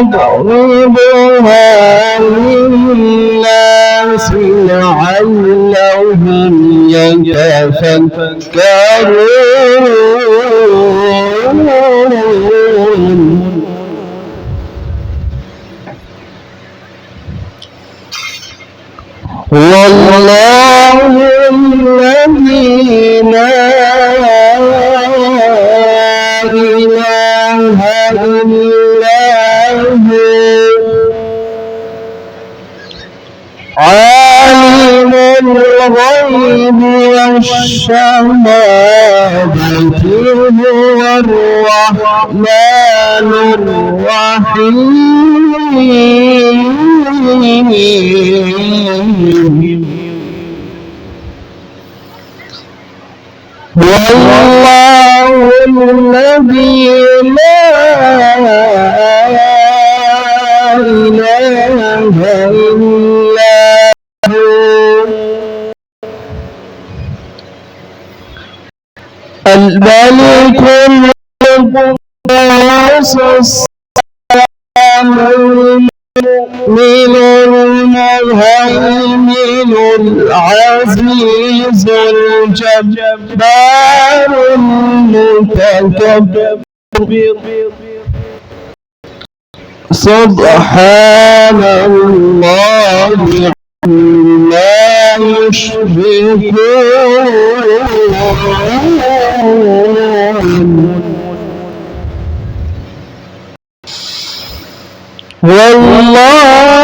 نضربها للناس لعلهم يتفكرون. الرحيم والله الذي لا إله إلا هو. الملك القدوس المهيمن العزيز الجبار المتكبر. سبحان الله عما يشركون. والله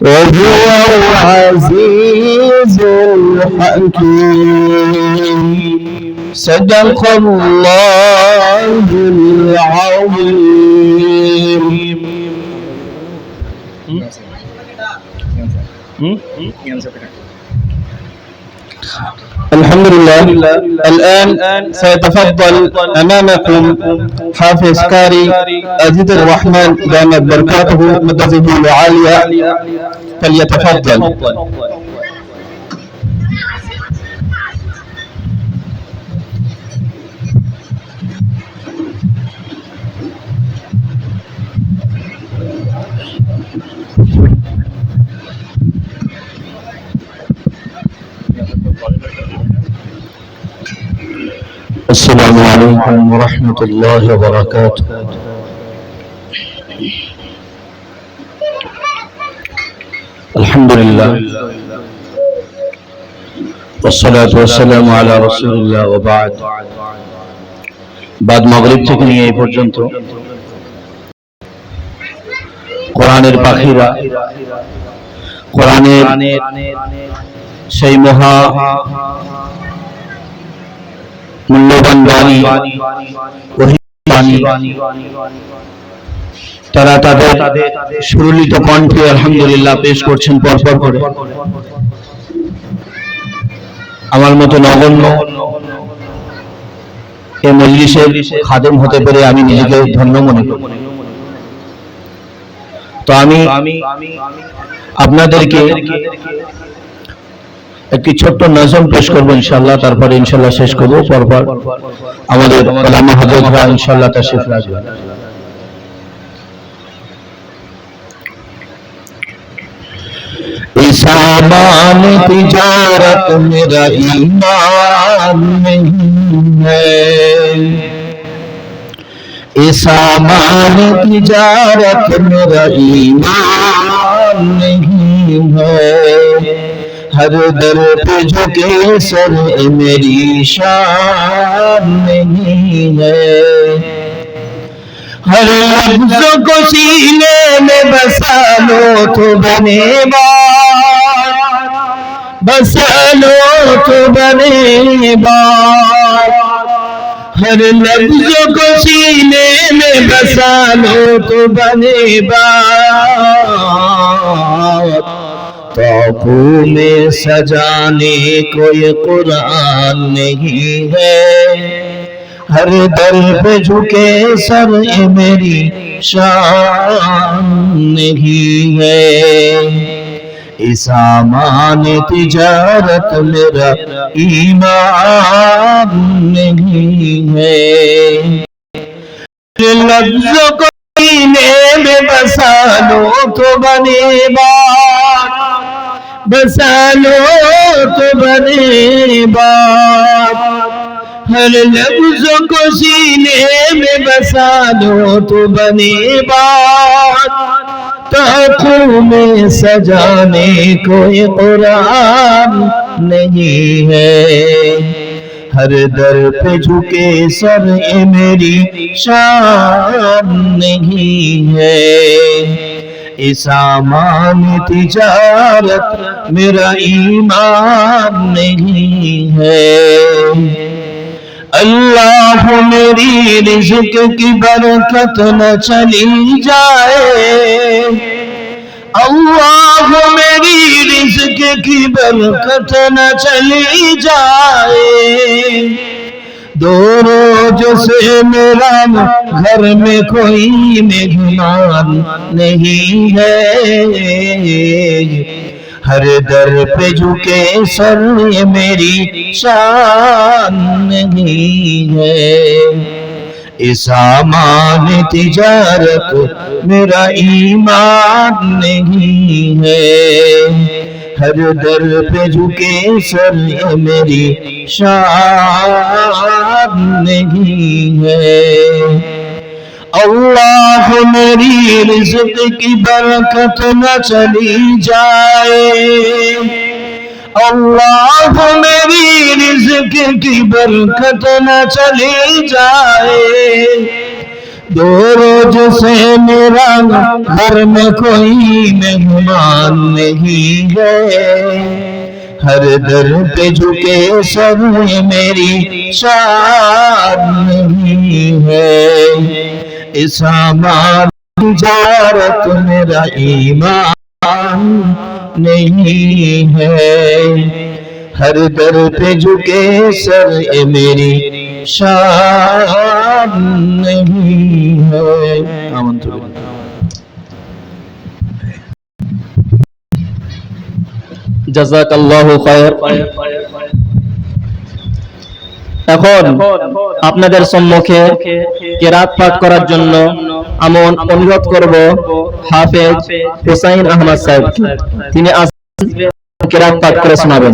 وهو العزيز الحكيم. صدق الله العظيم. الحمد لله. الآن سيتفضل أمامكم حافظ كاري أزيد الرحمن دامت بركاته مدته العالية فليتفضل. السلام عليكم ورحمة الله وبركاته الحمد لله والصلاة والسلام على رسول الله وبعد بعد মাগরিব থেকে নিয়ে এই পর্যন্ত কোরআনের পাখিরা কোরআনের সেই মহা মূল্যবান বাণী বাণী। তারা তাদের সুরলিত কণ্ঠে আলহামদুলিল্লাহ পেশ করছেন পরপর করে। আমার মতো নগণ্য এই মজলিসের খাদেম হতে পেরে আমি নিজেকে ধন্য মনে করি। তো আমি আপনাদেরকে একটি ছোট্ট নজম পেশ করবো ইনশাল্লাহ তারপরে ইনশাল্লাহ শেষ করবো পরপর আমাদের কালামা হজরতরা ইনশাল্লাহ তাশরিফ রাখবেন सामान तिजारत मेरा ईमान नहीं है ये सामान तिजारत मेरा ईमान नहीं है ہر در پہ جھکے سر میری شان نہیں ہے۔ ہر لفظوں کو سینے میں بسا لو تو بنے بار۔ بسا لو تو بنے بار۔ ہر لفظوں کو سینے میں بسا لو تو بنے بار۔ توقو میں سجانے کو یہ قرآن نہیں ہے۔ ہر در پہ جھکے سر میری شان نہیں ہے۔ اسامان تجارت میرا ایمان نہیں ہے۔ لفظ کو میں بسا لو تو بنے بات۔ بسالو تو بنے باپ ہر لفظ کو سینے میں بسالو تو بنے باپ تاکھوں میں سجانے کوئی قرآن نہیں ہے۔ ہر در پہ جھکے سر میری شان نہیں ہے۔ سامان تجارت میرا ایمان نہیں ہے۔ اللہ میری رزق کی برکت نہ چلی جائے۔ اللہ میری رزق کی برکت نہ چلی جائے۔ دو روز سے میرا گھر میں کوئی مہمان نہیں ہے۔ ہر در پہ جھکے سر میری شان نہیں ہے۔ سامان تجارت میرا ایمان نہیں ہے۔ तिजारत मेरा ईमान नहीं है हर दर पे झुके सर ये मेरी शान नहीं है अल्लाह मेरी रिज्क की बरकत न चली जाए अल्लाह मेरी रिज्क की बरकत न चली जाए دو روز سے میرا گھر میں کوئی مہمان نہیں ہے۔ ہر در پہ جھکے سب میری شاد نہیں ہے۔ اس تجارت میرا ایمان نہیں ہے۔ हर दर पे झुके सर ये मेरी शान नहीं है आमंत्रित জাজাকাল্লাহু খায়ের এখন আপনাদের সম্মুখে কেরাত পাঠ করার জন্য আমন অনুরোধ করব হাফেজ হুসাইন আহমদ সাহেবকে তিনি আজ কেরাত পাঠ করে শোনাবেন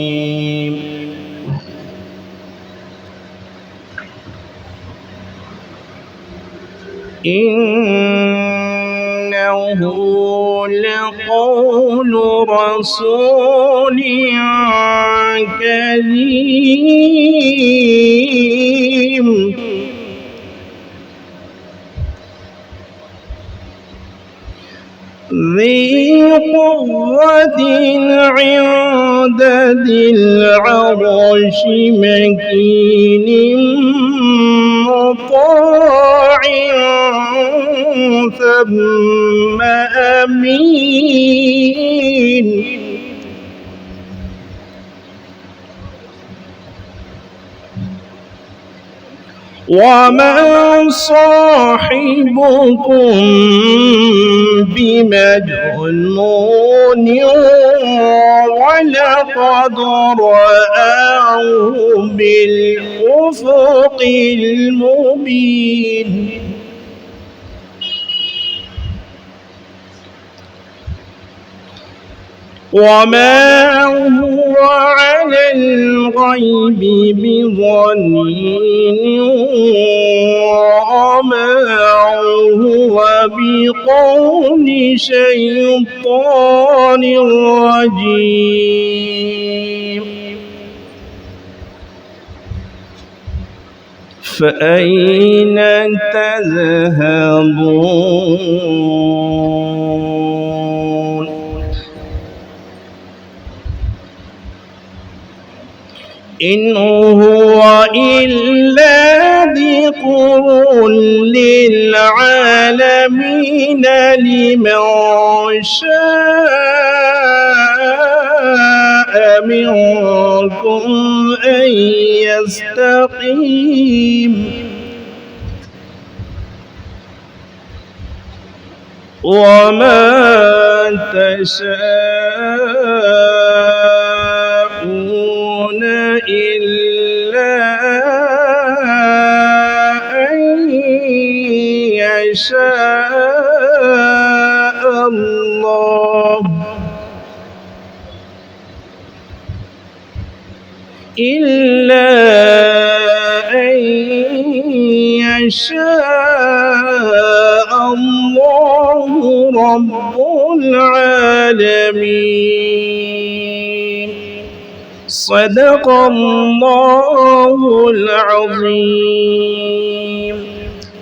إنه لقول رسول كريم. ذي قوة عظيم ذي العرش مكين مطاع ثم أمين. وما صاحبكم بمجنون ولقد رآه بالأفق المبين. وما هو على الغيب بظنين وما هو بقول شيطان رجيم فأين تذهبون إن هو إلا ذكر للعالمين لمن شاء منكم أن يستقيم وما تشاءون يشاء الله. إلا أن يشاء الله رب العالمين. صدق الله العظيم.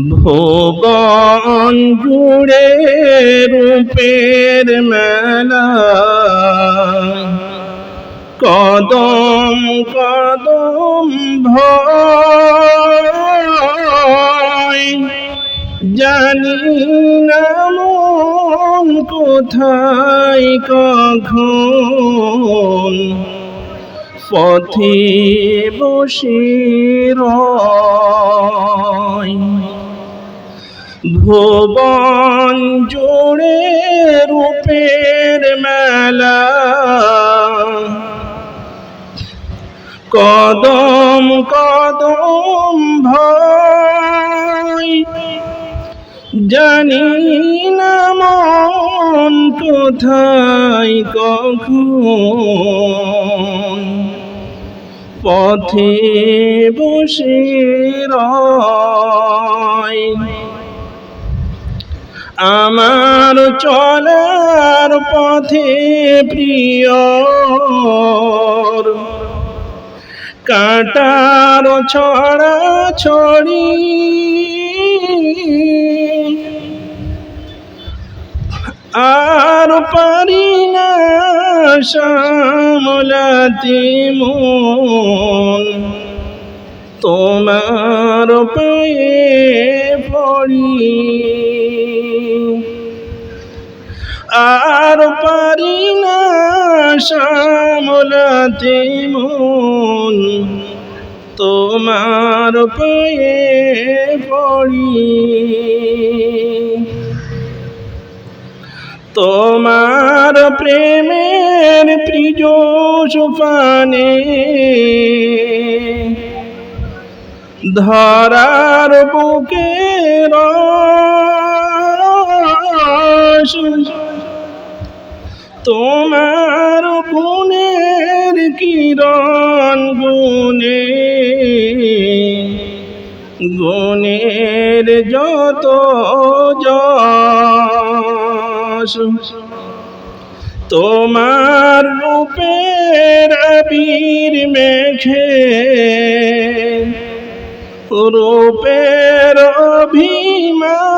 ভুবন জুড়ে রূপের মেলা। কদম কদম ভয় জানি কোথায় কখন? পথে বসে রয় ভুবন জোড়ে রূপের মেলা। কদম কদম ভাই, জানি না মন কোথায় কখন। পথে বসে রয় আমার চলার পথে প্রিয় কাটার ছড়া ছড়ি আর পারি না সামলাতে মন তোমার পায়ে পড়ি। আর পারি না সামলাতে মন, তোমার পায়ে পড়ি। তোমার প্রেমের প্রিয় সুফানে ধরার বুকে তোমার গুণের কিরণ গুনে গুণের যত যশ। তোমার রূপের আবির মেঘে রূপের অভিমান।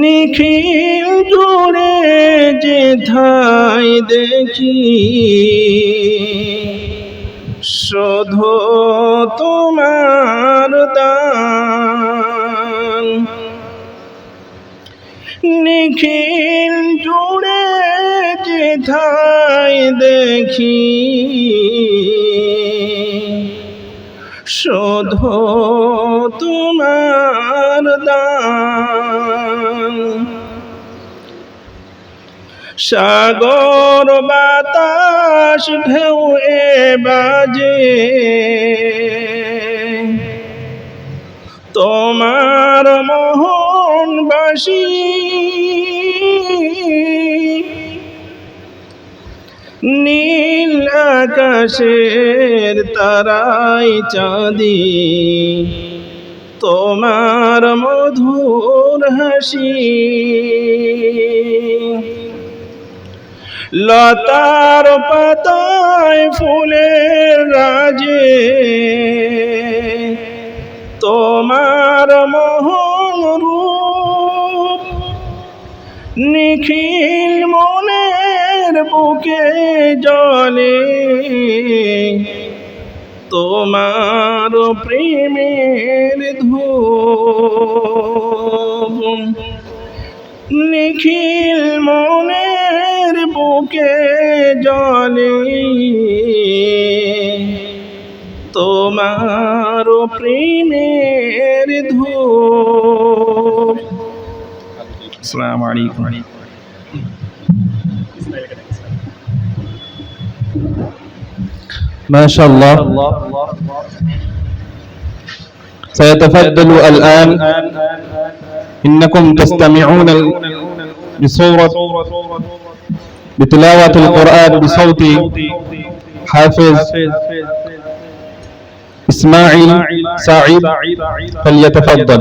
নিখিল জুড়ে যে ধাই দেখি শোধ তোমার দান। নিখিল জুড়ে যে ধাই দেখি। শোধ তোমার দান। সাগর বাতাস ঢেউ এ বাজে। আকাশের তারাই চাঁদি। তোমার মধুর হাসি। লতার পাতায় ফুলের রাজে। তোমার মোহন রূপ নিখিল বুকে জলে তোমার প্রেমের ধূপ নিখিল মনের বুকে জলে তোমার প্রেমের ধূপ। আসসালামু ما شاء الله. سيتفضل الآن. إنكم تستمعون بصورة بتلاوة القرآن بصوت حافظ إسماعيل سعيد. فليتفضل.